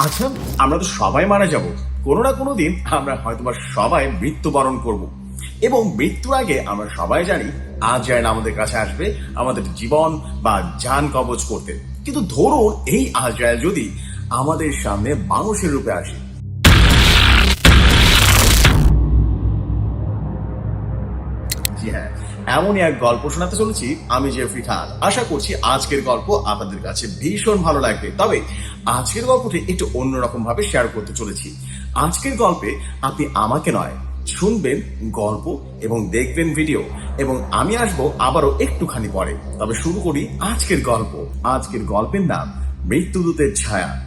আচ্ছা আমরা তো সবাই মারা যাব। কোনো না কোনো দিন আমরা হয়তোবা সবাই মৃত্যুবরণ করব। এবং মৃত্যুর আগে আমরা সবাই জানি, আজ যায় আমাদের কাছে আসবে আমাদের জীবন বা যান কবচ করতে। কিন্তু ধরুন, এই আজরায়েল যদি আমাদের সামনে মানুষের রূপে আসে হ্যাঁ এমনই এক গল্প শোনাতে চলেছি আমি, জেফরি খান। আশা করছি আজকের গল্প আপনাদের কাছে ভীষণ ভালো লাগবে। তবে আজকের গল্পটি একটু অন্যরকম ভাবে শেয়ার করতে চলেছি। আজকের গল্পে আপনি আমাকে নয়, শুনবেন গল্প এবং দেখবেন ভিডিও এবং আমি আসব আবারও একটুখানি পরে। তবে শুরু করি আজকের গল্প। আজকের গল্পের নাম, মৃত্যুদূতের ছায়া।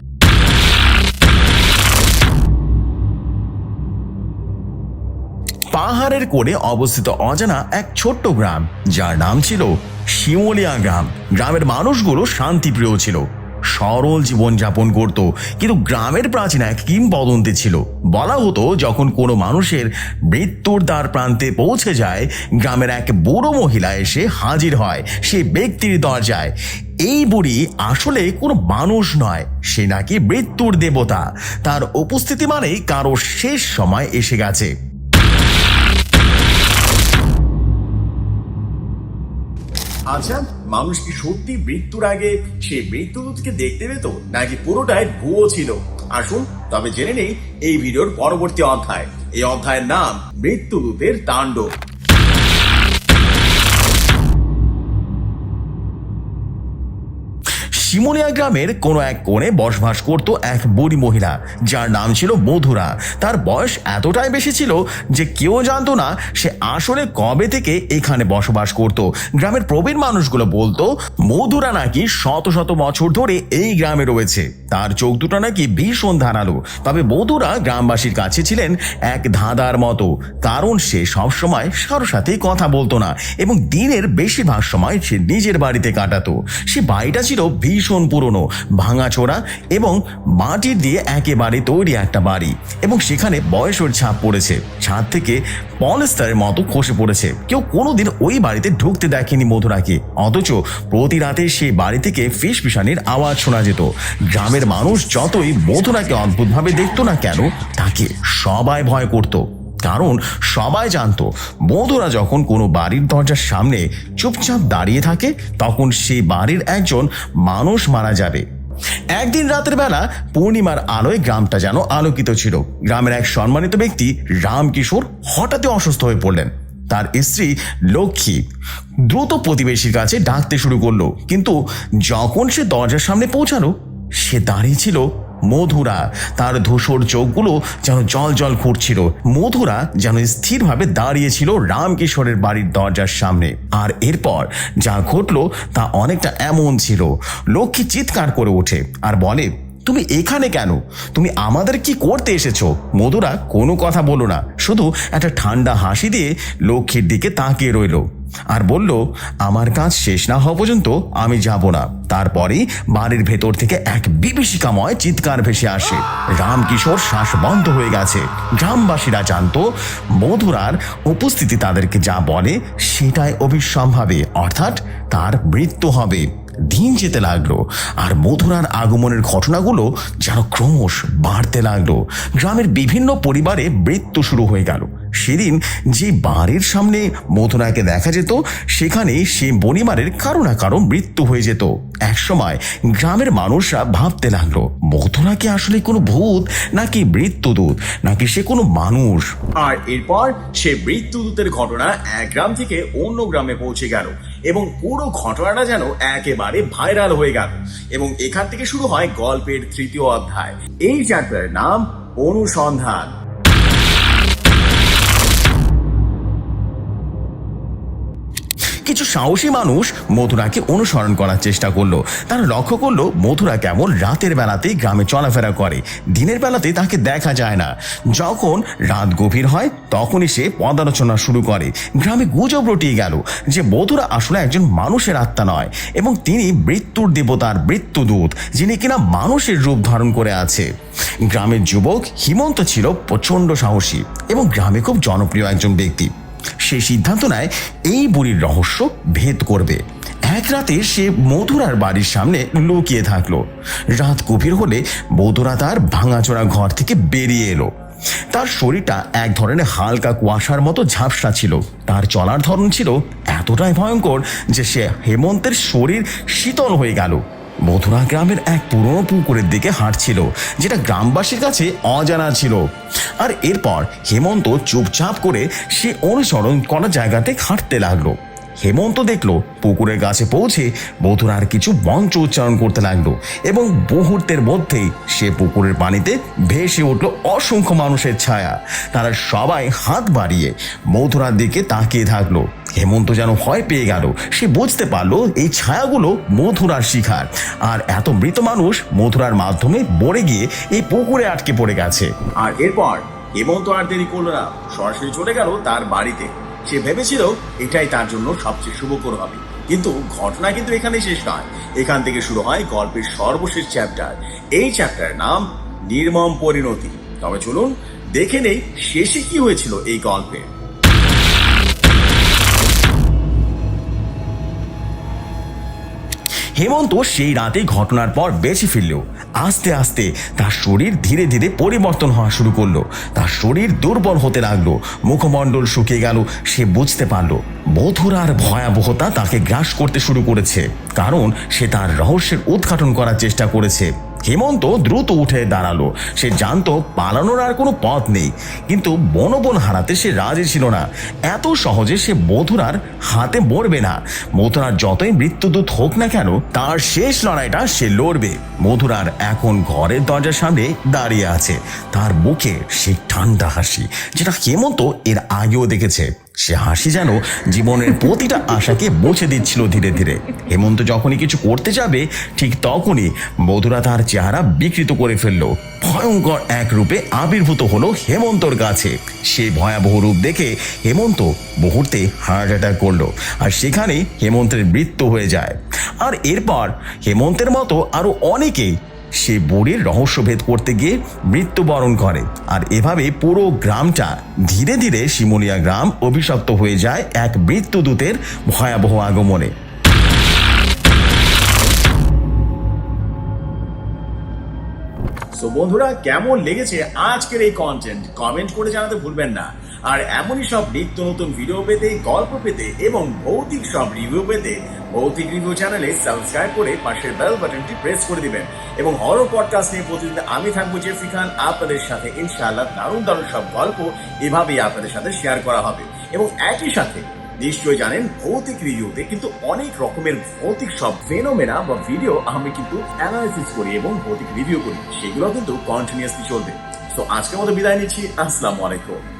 পাহাড়ের কোণে অবস্থিত অজানা এক ছোট্ট গ্রাম, যার নাম ছিল শিমলিয়া গ্রাম। গ্রামের মানুষগুলো শান্তিপ্রিয় ছিল। সরল জীবনযাপন করত, কিন্তু গ্রামের প্রাচীন এক কিংবদন্তি ছিল। বলা হতো, যখন কোনো মানুষের মৃত্যুর দ্বার প্রান্তে পৌঁছে যায়, গ্রামের এক বুড়ো মহিলা এসে হাজির হয়, সে ব্যক্তির দরজায়। এই বুড়ি আসলে কোনো মানুষ নয়, সে নাকি মৃত্যুর দেবতা। তার উপস্থিতি মানেই কারও শেষ সময় এসে গেছে। আচ্ছা মানুষ কি সত্যি মৃত্যুর আগে সেই মৃত্যুদূতকে দেখতে পেত, নাকি পুরোটাই ভুয়ো ছিল? আসুন, তবে জেনে নেই এই ভিডিওর পরবর্তী অধ্যায়। এই অধ্যায়ের নাম মৃত্যুদূতের তাণ্ডব। শিমুলিয়া গ্রামের কোনো এক কোণে বসবাস করত এক বুড়ি মহিলা। যার নাম ছিল মধুরা। তার বয়স এতটাই বেশি ছিল যে কেউ জানতো না সে আসলে কবে থেকে এখানে বসবাস করত। গ্রামের প্রবীণ মানুষগুলো বলতো, মধুরা নাকি শত শত বছর ধরে এই গ্রামে রয়েছে। তার চোখ দুটো নাকি ভীষণ ধারালো। তবে মধুরা গ্রামবাসীর কাছে ছিলেন এক ধাঁধার মতো। কারণ সে সবসময় কারোর সাথেই কথা বলতো না এবং দিনের বেশিরভাগ সময় সে নিজের বাড়িতে কাটাতো। সে বাড়িটা ছিল ভীষণ পুরনো ভাঙাচোরা এবং মাটির দিয়ে একেবারে তৈরি একটা বাড়ি এবং সেখানে বয়সের ছাপ পড়েছে। ছাদ থেকে পলস্তারের মতো খসে পড়েছে। কেউ কোনোদিন ওই বাড়িতে ঢুকতে দেখেনি মধুরাকে। অথচ প্রতি রাতে সেই বাড়ি থেকে ফিস ফিসানির আওয়াজ শোনা যেত। গ্রামের মানুষ যতই মধুরাকে অদ্ভুতভাবে দেখতো না কেন, তাকে সবাই ভয় করতো। কারণ সবাই জানতো মধুরা যখন কোনো বাড়ির দরজার সামনে চুপচাপ দাঁড়িয়ে থাকে, তখন সেই বাড়ির একজন মানুষ মারা যাবে। একদিন রাতের বেলা পূর্ণিমার আলোয় গ্রামটা যেন আলোকিত ছিল। গ্রামের এক সম্মানিত ব্যক্তি রামকিশোর হঠাৎই অসুস্থ হয়ে পড়লেন। তার স্ত্রী লক্ষ্মী দ্রুত প্রতিবেশীর কাছে ডাকতে শুরু করল। কিন্তু যখন সে দরজার সামনে পৌঁছালো, সে দাঁড়িয়ে ছিল মধুরা। তার ধূসর চোখগুলো যেন জল জল করছিল। মধুরা যেন স্থিরভাবে দাঁড়িয়েছিল রামকিশোরের বাড়ির দরজার সামনে। আর এরপর যা ঘটলো তা অনেকটা এমন ছিল। লক্ষ্মী চিৎকার করে ওঠে আর বলে, তুমি এখানে কেন? তুমি আমাদের কি করতে এসেছ? মধুরা কোনো কথা বলো না। শুধু একটা ঠান্ডা হাসি দিয়ে লক্ষ্মীর দিকে তাকিয়ে রইল। আর বলল, আমার কাজ শেষ না হওয়া পর্যন্ত আমি যাব না। তারপরেই বাড়ির ভেতর থেকে এক বিভীষিকাময় চিৎকার ভেসে আসে। রামকিশোর শ্বাস বন্ধ হয়ে গেছে। গ্রামবাসীরা জানতো মধুরার উপস্থিতি তাদেরকে যা বলে সেটাই অবিসম্ভাবে, অর্থাৎ তার মৃত্যু হবে। দিন যেতে লাগল, আর মধুরার আগমনের ঘটনাগুলো যেন ক্রমশ বাড়তে লাগল। গ্রামের বিভিন্ন পরিবারে মৃত্যু শুরু হয়ে গেল। সেদিন যে বাড়ির সামনে মধুরাকে দেখা যেত, সেখানে সে বনিমারের কারও না কারও মৃত্যু হয়ে যেত। একসময় গ্রামের মানুষরা ভাবতে লাগল মধুরা কি আসলে কোনো ভূত, নাকি মৃত্যুদূত, নাকি সে কোনো মানুষ? আর এরপর সে মৃত্যুদূতের ঘটনা এক গ্রাম থেকে অন্য গ্রামে পৌঁছে গেল, এবং পুরো ঘটনাটা যেন একেবারে ভাইরাল হয়ে গেল, এবং এখান থেকে শুরু হয় গল্পের তৃতীয় অধ্যায়। এই চ্যাপ্টারের নাম অনুসন্ধান। কিছু সাহসী মানুষ মথুরাকে অনুসরণ করার চেষ্টা করল। তারা লক্ষ্য করল, মথুরা কেমন রাতের বেলাতে গ্রামে চলাফেরা করে। দিনের বেলাতে তাকে দেখা যায় না। যখন রাত গভীর হয়, তখনই সে পদালোচনা শুরু করে। গ্রামে গুজব রটিয়ে গেল যে মথুরা আসলে একজন মানুষের আত্মা নয় এবং তিনি মৃত্যুর দেবতার মৃত্যুদূত, যিনি কিনা মানুষের রূপ ধারণ করে আছে। গ্রামের যুবক হিমন্ত ছিল প্রচণ্ড সাহসী এবং গ্রামে খুব জনপ্রিয় একজন ব্যক্তি। সে সিদ্ধান্ত নেয় এই বুড়ির রহস্য ভেদ করবে। এক রাতে সে মধুরার বাড়ির সামনে লুকিয়ে থাকল। রাত গভীর হলে মধুরা তার ভাঙাচোরা ঘর থেকে বেরিয়ে এলো। তার শরীরটা এক ধরনের হালকা কুয়াশার মতো ঝাপসা ছিল। তার চলার ধরন ছিল এতটাই ভয়ঙ্কর যে সে হেমন্তের শরীর শীতল হয়ে গেল। মথুরা গ্রামের এক পুরনো পুকুরের দিকে হাঁটছিল, যেটা গ্রামবাসীর কাছে অজানা ছিল। আর এরপর হেমন্ত চুপচাপ করে সে অনুসরণ করা জায়গাতে হাঁটতে লাগল। হেমন্ত দেখল, পুকুরের কাছে পৌঁছে মধুরার কিছু মন্ত্র উচ্চারণ করতে লাগল এবং মুহূর্তের মধ্যেই সে পুকুরের পানিতে ভেসে উঠল অসংখ্য মানুষের ছায়া। তারা সবাই হাত বাড়িয়ে মধুরার দিকে তাকিয়ে থাকল। হেমন্ত যেন ভয় পেয়ে গেল। সে বুঝতে পারল এই ছায়াগুলো মধুরার শিখার আর এত মৃত মানুষ মধুরার মাধ্যমে মরে গিয়ে এই পুকুরে আটকে পড়ে গেছে। আর এরপর হেমন্ত আর দেরি করল না। সরাসরি চলে গেল তার বাড়িতে। সে ভেবেছিল এটাই তার জন্য সবচেয়ে শুভকর হবে। কিন্তু ঘটনা কিন্তু এখানে শেষ নয়। এখান থেকে শুরু হয় গল্পের সর্বশেষ চ্যাপ্টার এই চ্যাপ্টারের নাম নির্মম পরিণতি। তবে চলুন দেখে নেই শেষে কি হয়েছিল এই গল্পে। হেমন্ত সেই রাতে ঘটনার পর বেঁচে ফিরল আস্তে আস্তে তার শরীর ধীরে ধীরে পরিবর্তন হওয়া শুরু করল। তার শরীর দুর্বল হতে লাগল। মুখমণ্ডল শুকিয়ে গেল, সে বুঝতে পারল। মধুরার ভয়াবহতা তাকে গ্রাস করতে শুরু করেছে। কারণ সে তার রহস্যের উদ্ঘাটন করার চেষ্টা করেছে। হেমন্ত দ্রুত উঠে দাঁড়াল। সে জানতো পালানোর আর কোনো পথ নেই। কিন্তু বনবন হারাতে সে রাজি ছিল না। এত সহজে সে মধুরার হাতে মরবে না। মধুরার যতই মৃত্যুদূত হোক না কেন, তার শেষ লড়াইটা সে লড়বে। মধুরার এখন ঘরের দরজার সামনে দাঁড়িয়ে আছে। তার বুকে সে ঠান্ডা হাসি, যেটা হেমন্ত এর আগেও দেখেছে। সে হাসি যেন জীবনের প্রতিটা আশাকে মুছে দিচ্ছিল ধীরে ধীরে। হেমন্ত যখনই কিছু করতে যাবে, ঠিক তখনই মধুরা তার চেহারা বিকৃত করে ফেলল। ভয়ঙ্কর এক রূপে আবির্ভূত হলো হেমন্তর কাছে। সেই ভয়াবহ রূপ দেখে হেমন্ত মুহূর্তে হার্ট অ্যাটাক করল আর সেখানে হেমন্তের মৃত্যু হয়ে যায়। আর এরপর হেমন্তের মতো আরও অনেকেই সে বোরের রহস্যভেদ করতে গিয়ে মৃত্যুবরণ করে। আর এভাবে পুরো গ্রামটা ধীরে ধীরে শিমুলিয়া গ্রাম অভিশপ্ত হয়ে যায় এক মৃত্যুদূতের ভয়াবহ আগমনে। সো বন্ধুরা, কেমন লেগেছে আজকের এই কন্টেন্ট কমেন্ট করে জানাতে ভুলবেন না। আর এমনই সব নিত্য নতুন ভিডিও পেতে, গল্প পেতে এবং ভৌতিক সব রিভিউ পেতে, ভৌতিক রিভিউ চ্যানেলে সাবস্ক্রাইব করে পাশের বেল বাটনটি প্রেস করে দিবেন। এবং হরো পডকাস্ট নিয়ে প্রতিদিন আমি থাকব জেফরি খান আপনাদের সাথে ইনশাআল্লাহ দারুণ দারুণ সব গল্প এভাবেই আপনাদের সাথে শেয়ার করা হবে। এবং একই সাথে নিশ্চয়ই জানেন, ভৌতিক রিভিউতে কিন্তু অনেক রকমের ভৌতিক সব ফেনোমেনা বা ভিডিও আমি কিন্তু অ্যানালাইসিস করি এবং ভৌতিক রিভিউ করি। সেগুলো কিন্তু কন্টিনিউসলি চলবে। তো আজকের মতো বিদায় নিচ্ছি। আসসালামু আলাইকুম।